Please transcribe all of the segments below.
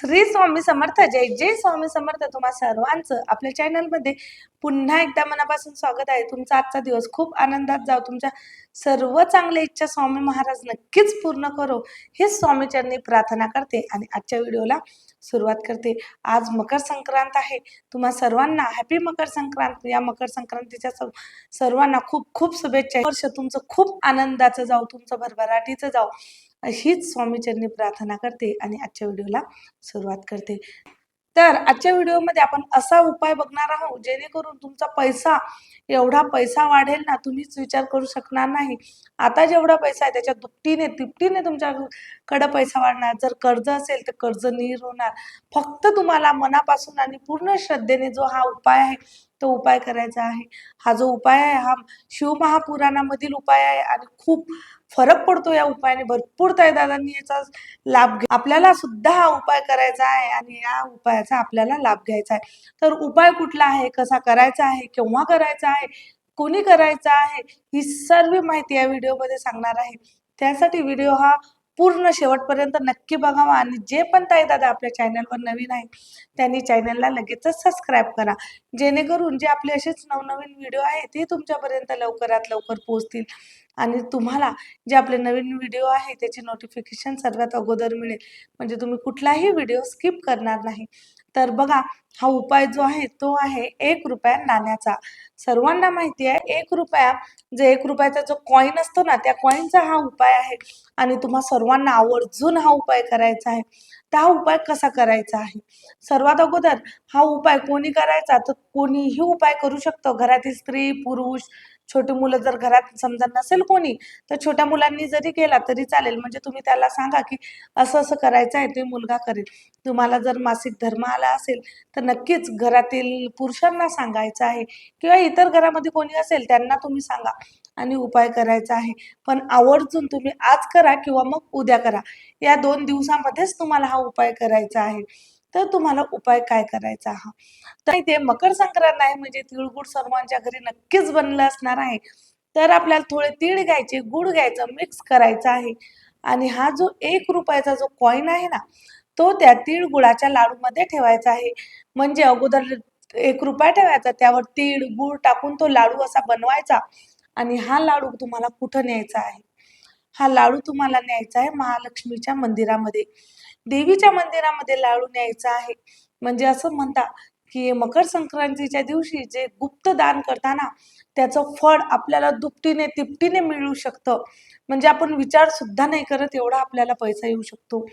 श्री स्वामी समर्थ जय जय स्वामी समर्थ तुम्हा सर्वांचं आपल्या चॅनलमध्ये पुन्हा एकदा मनापासून स्वागत आहे. तुमचा आजचा दिवस खूप आनंदात जाऊ तुमच्या सर्व चांगल्या इच्छा स्वामी महाराज नक्कीच पूर्ण करो. हे स्वामीचरणी प्रार्थना करते आणि आजच्या व्हिडिओला सुरुवात करते. आज मकर संक्रांत आहे. तुम्हा सर्वांना हॅपी मकर संक्रांत. या मकर संक्रांतीच्या सर्वांना खूप खूप शुभेच्छा. वर्ष तुमचं खूप आनंदाचं जाऊ तुमचं भरभराटीचं जाऊ हीच स्वामीचरणी प्रार्थना करते आणि आजच्या व्हिडिओला सुरुवात करते. तर आजच्या व्हिडिओमध्ये आपण असा उपाय बघणार आहोत जेणेकरून तुमचा पैसा एवढा पैसा वाढेल ना तुम्हीच विचार करू शकणार नाही. आता जेवढा पैसा आहे त्याच्या दुपटीने तिपटीने तुमच्याकडं पैसा वाढणार. जर कर्ज असेल तर कर्ज नीर होणार. फक्त तुम्हाला मनापासून आणि पूर्ण श्रद्धेने जो हा उपाय आहे तो उपाय करायचा आहे. हा जो उपाय आहे हा शिवमहापुराणामधील उपाय आहे आणि खूप फरक पडतो या उपायाने. भरपूर दादांनी याचा लाभ घे आपल्याला सुद्धा हा उपाय करायचा आहे आणि या उपायाचा आपल्याला लाभ घ्यायचा आहे. तर उपाय कुठला आहे? कसा करायचा आहे? केव्हा करायचा आहे? कोणी करायचा आहे? ही सर्व माहिती या व्हिडिओमध्ये सांगणार आहे. त्यासाठी व्हिडिओ हा पूर्ण शेवटपर्यंत नक्की बघावा. आणि जे पण ताई दादा आपल्या चॅनलवर नवीन आहे त्यांनी चॅनलला लगेचच सबस्क्राईब करा. जेणेकरून जे आपले असेच नवनवीन व्हिडिओ आहे ते तुमच्यापर्यंत लवकरात लवकर पोहोचतील. आणि तुम्हाला जे आपले नवीन व्हिडिओ आहे त्याची नोटिफिकेशन सर्वात अगोदर मिळेल. म्हणजे तुम्ही कुठलाही व्हिडिओ स्किप करणार नाही. तर बघा हा उपाय जो आहे तो आहे एक रुपया नाण्याचा. सर्वांना माहिती आहे एक रुपया जे एक रुपयाचा जो कॉईन असतो ना त्या कॉईनचा हा उपाय आहे. आणि तुम्हा सर्वांना आवर्जून हा उपाय करायचा आहे. त्या हा उपाय कसा करायचा आहे? सर्वात अगोदर हा उपाय कोणी करायचा? तर कोणीही उपाय करू शकतो. घरातील स्त्री पुरुष छोटी मुलं जर घरात समजा नसेल कोणी तर छोट्या मुलांनी जरी केला तरी चालेल. म्हणजे तुम्ही त्याला सांगा की असं असं करायचं आहे ते मुलगा करेल. तुम्हाला जर मासिक धर्म आला असेल तर नक्कीच घरातील पुरुषांना सांगायचं आहे. किंवा इतर घरामध्ये कोणी असेल त्यांना तुम्ही सांगा. आणि उपाय करायचा आहे. पण आवर्जून तुम्ही आज करा किंवा मग उद्या करा. या दोन दिवसामध्येच तुम्हाला हा उपाय करायचा आहे. तर तुम्हाला उपाय काय करायचा हा? तर इथे मकर संक्रांत आहे म्हणजे तिळगुळ सर्वांच्या घरी नक्कीच बनलं असणार आहे. तर आपल्याला थोडे तीळ घ्यायचे गुळ घ्यायचं मिक्स करायचं आहे. आणि हा जो एक रुपयाचा जो कॉईन आहे ना तो त्या तीळ गुळाच्या लाडूमध्ये ठेवायचा आहे. म्हणजे अगोदर एक रुपया ठेवायचा त्यावर तीळ गुळ टाकून तो लाडू असा बनवायचा. आणि हा लाडू तुम्हाला कुठं न्यायचा आहे? हा लाडू तुम्हाला न्यायचा आहे महालक्ष्मीच्या मंदिरामध्ये. देवीच्या मंदिरामध्ये लाडू न्यायचा आहे. म्हणजे असं म्हणता की मकर संक्रांतीच्या दिवशी जे गुप्त दान करताना त्याचं फळ आपल्याला दुपटीने तिपटीने मिळू शकतं. म्हणजे आपण विचार सुद्धा नाही करत एवढा आपल्याला पैसा येऊ शकतो.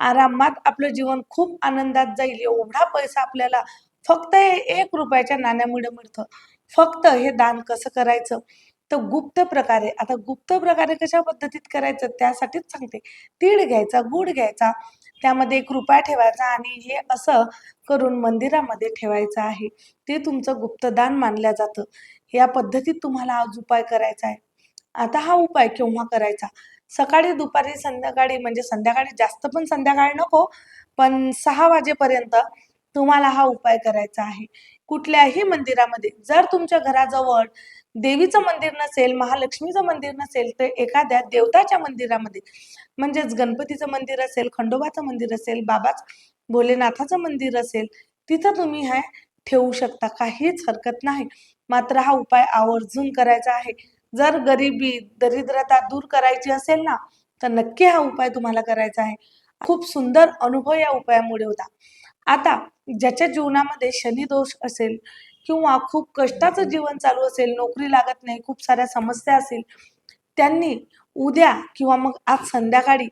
आरामात आपलं जीवन खूप आनंदात जाईल. एवढा पैसा आपल्याला फक्त हे एक रुपयाच्या नाण्यामुळे मिळतं. फक्त हे दान कसं करायचं? तर गुप्त प्रकारे आता गुप्त प्रकारे कशा पद्धतीत करायचं त्यासाठीच सांगते. तीळ घ्यायचा गुड घ्यायचा त्यामध्ये एक रुपया ठेवायचा आणि हे असं करून मंदिरामध्ये ठेवायचं आहे. ते तुमचं गुप्तदान मानलं जातं. या पद्धतीत तुम्हाला आज उपाय करायचा आहे. आता हा उपाय केव्हा करायचा? सकाळी दुपारी संध्याकाळी म्हणजे संध्याकाळी जास्त पण संध्याकाळी नको पण सहा वाजेपर्यंत तुम्हाला हा उपाय करायचा आहे. कुठल्याही मंदिरामध्ये. जर तुमच्या घराजवळ देवीचं मंदिर नसेल महालक्ष्मीचं मंदिर नसेल तर एखाद्या देवताच्या मंदिरामध्ये म्हणजेच गणपतीचं मंदिर असेल खंडोबाचं मंदिर असेल बाबाच भोलेनाथाचं मंदिर असेल तिथं तुम्ही हे ठेवू शकता. काहीच हरकत नाही. मात्र हा उपाय आवर्जून करायचा आहे. जर गरिबी दरिद्रता दूर करायची असेल ना तर नक्की हा उपाय तुम्हाला करायचा आहे. खूप सुंदर अनुभव या उपायामुळे होता. आता ज्याच्या जीवनामध्ये शनी दोष असेल किंवा खूप कष्टाचं जीवन चालू असेल नोकरी लागत नाही खूप साऱ्या समस्या असेल त्यांनी उद्या किंवा मग आज संध्याकाळी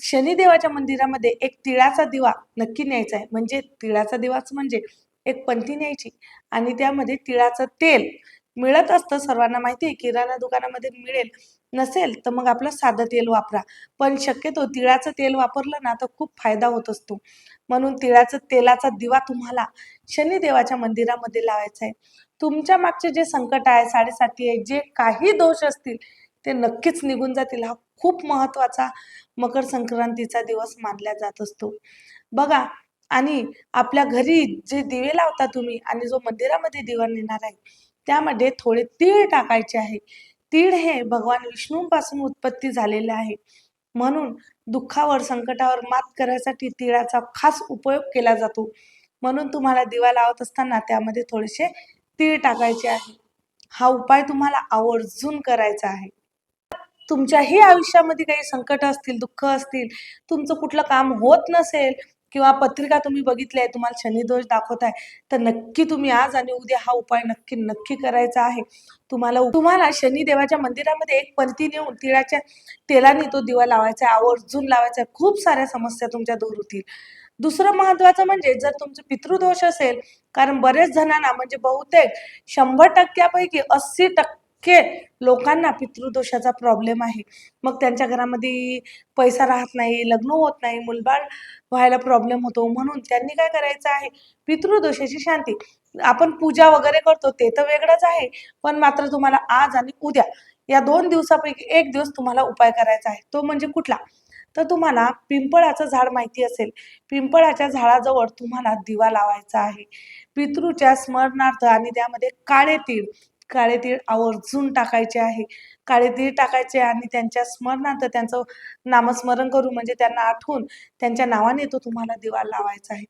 शनिदेवाच्या मंदिरामध्ये एक तिळाचा दिवा नक्की न्यायचा आहे. म्हणजे तिळाचा दिवाच म्हणजे एक पंथी न्यायची आणि त्यामध्ये तिळाचं तेल मिळत असतं. सर्वांना माहिती आहे किराणा दुकानामध्ये मिळेल नसेल तर मग आपलं साधं तेल वापरा. पण शक्यतो तिळाचं तेल वापरलं ना तर खूप फायदा होत असतो. म्हणून तिळाचं तेलाचा दिवा तुम्हाला शनिदेवाच्या मंदिरामध्ये लावायचा आहे. तुमच्या मागचे जे संकट आहे साडेसाती आहे जे काही दोष असतील ते नक्कीच निघून जातील. हा खूप महत्त्वाचा मकर संक्रांतीचा दिवस मानला जात असतो. बघा आणि आपल्या घरी जे दिवे लावता तुम्ही आणि जो मंदिरामध्ये दिवा नेणार आहे त्यामध्ये थोडे तीळ टाकायचे आहे. तीळ हे भगवान विष्णूंपासून उत्पत्ती झालेले आहे. म्हणून दुःखावर संकटावर मात करण्यासाठी तिळाचा खास उपयोग केला जातो. म्हणून तुम्हाला दिवा लावत असताना त्यामध्ये थोडेसे तीळ टाकायचे आहे. हा उपाय तुम्हाला आवर्जून करायचा आहे. तुमच्याही आयुष्यामध्ये काही संकट असतील दुःख असतील तुमचं कुठलं काम होत नसेल किंवा पत्रिका तुम्ही बघितल्या आहे तुम्हाला शनिदोष दाखवत आहे तर नक्की तुम्ही आज आणि उद्या हा उपाय नक्की नक्की करायचा आहे. तुम्हाला तुम्हाला शनिदेवाच्या मंदिरामध्ये एक पंथी नेऊन तिळाच्या तेलाने तो दिवा लावायचा आहे आवर्जून लावायचा आहे. खूप साऱ्या समस्या तुमच्या दूर होतील. दुसरं महत्वाचं म्हणजे जर तुमचं पितृदोष असेल कारण बरेच जणांना म्हणजे बहुतेक शंभर टक्क्यापैकी अस्सी टक्के लोकांना पितृदोषाचा प्रॉब्लेम आहे. मग त्यांच्या घरामध्ये पैसा राहत नाही लग्न होत नाही मुलबाळ व्हायला प्रॉब्लेम होतो. म्हणून त्यांनी काय करायचं आहे? पितृदोषाची शांती. आपण पूजा वगैरे करतो ते तर वेगळंच आहे. पण मात्र तुम्हाला आज आणि उद्या या दोन दिवसापैकी एक दिवस तुम्हाला उपाय करायचा आहे. तो म्हणजे कुठला? तर तुम्हाला पिंपळाचं झाड माहिती असेल. पिंपळाच्या झाडाजवळ तुम्हाला दिवा लावायचा आहे. पितृच्या स्मरणार्थ आणि त्यामध्ये काळे तीळ. काळे तीळ आवर्जून टाकायचे आहे. काळे तीळ टाकायचे आणि त्यांच्या स्मरणार्थ त्यांचं नामस्मरण करू म्हणजे त्यांना आठवून त्यांच्या नावाने तो तुम्हाला दिवा लावायचा आहे.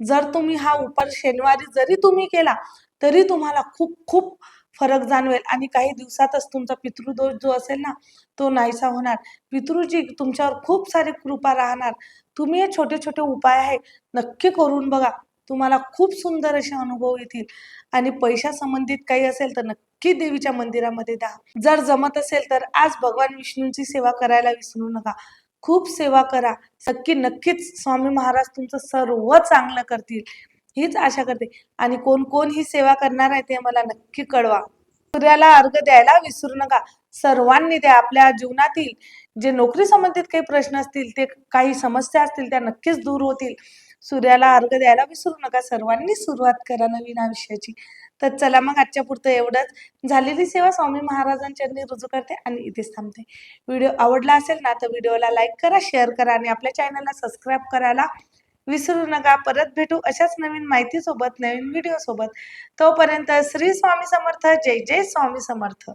जर तुम्ही हा उपाय शनिवारी जरी तुम्ही केला तरी तुम्हाला खूप खूप फरक जाणवेल. आणि काही दिवसातच तुमचा पितृदोष जो असेल ना तो नाहीसा होणार. पितृजी तुमच्यावर खूप सारी कृपा राहणार. तुम्ही हे छोटे छोटे उपाय आहे नक्की करून बघा. तुम्हाला खूप सुंदर असे अनुभव येतील. आणि पैशा संबंधित काही असेल तर नक्की देवीच्या मंदिरामध्ये द्या. जर जमत असेल तर आज भगवान विष्णूंची सेवा करायला विसरू नका. खूप सेवा करा. नक्की नक्कीच स्वामी महाराज तुमचं सर्व चांगलं करतील. हीच आशा करते. आणि कोण कोण ही सेवा करणार आहे ते मला नक्की कळवा. सूर्याला अर्घ द्यायला विसरू नका. सर्वांनी द्या आपल्या जीवनातील जे नोकरी संबंधित काही प्रश्न असतील ते काही समस्या असतील त्या नक्कीच दूर होतील. सूर्याला अर्घ द्यायला विसरू नका सर्वांनी सुरुवात करा नवीन आयुष्याची तर चला मग आजच्या पुरतं एवढंच. झालेली सेवा स्वामी महाराजांच्या रुजू करते आणि इथेच थांबते. व्हिडिओ आवडला असेल ना तर व्हिडिओला लाईक करा शेअर करा आणि आपल्या चॅनलला सबस्क्राईब करायला विसरू नका. परत भेटू अशाच नवीन माहिती सोबत नवीन व्हिडिओ सोबत तोपर्यंत श्री स्वामी समर्थ जय जय स्वामी समर्थ.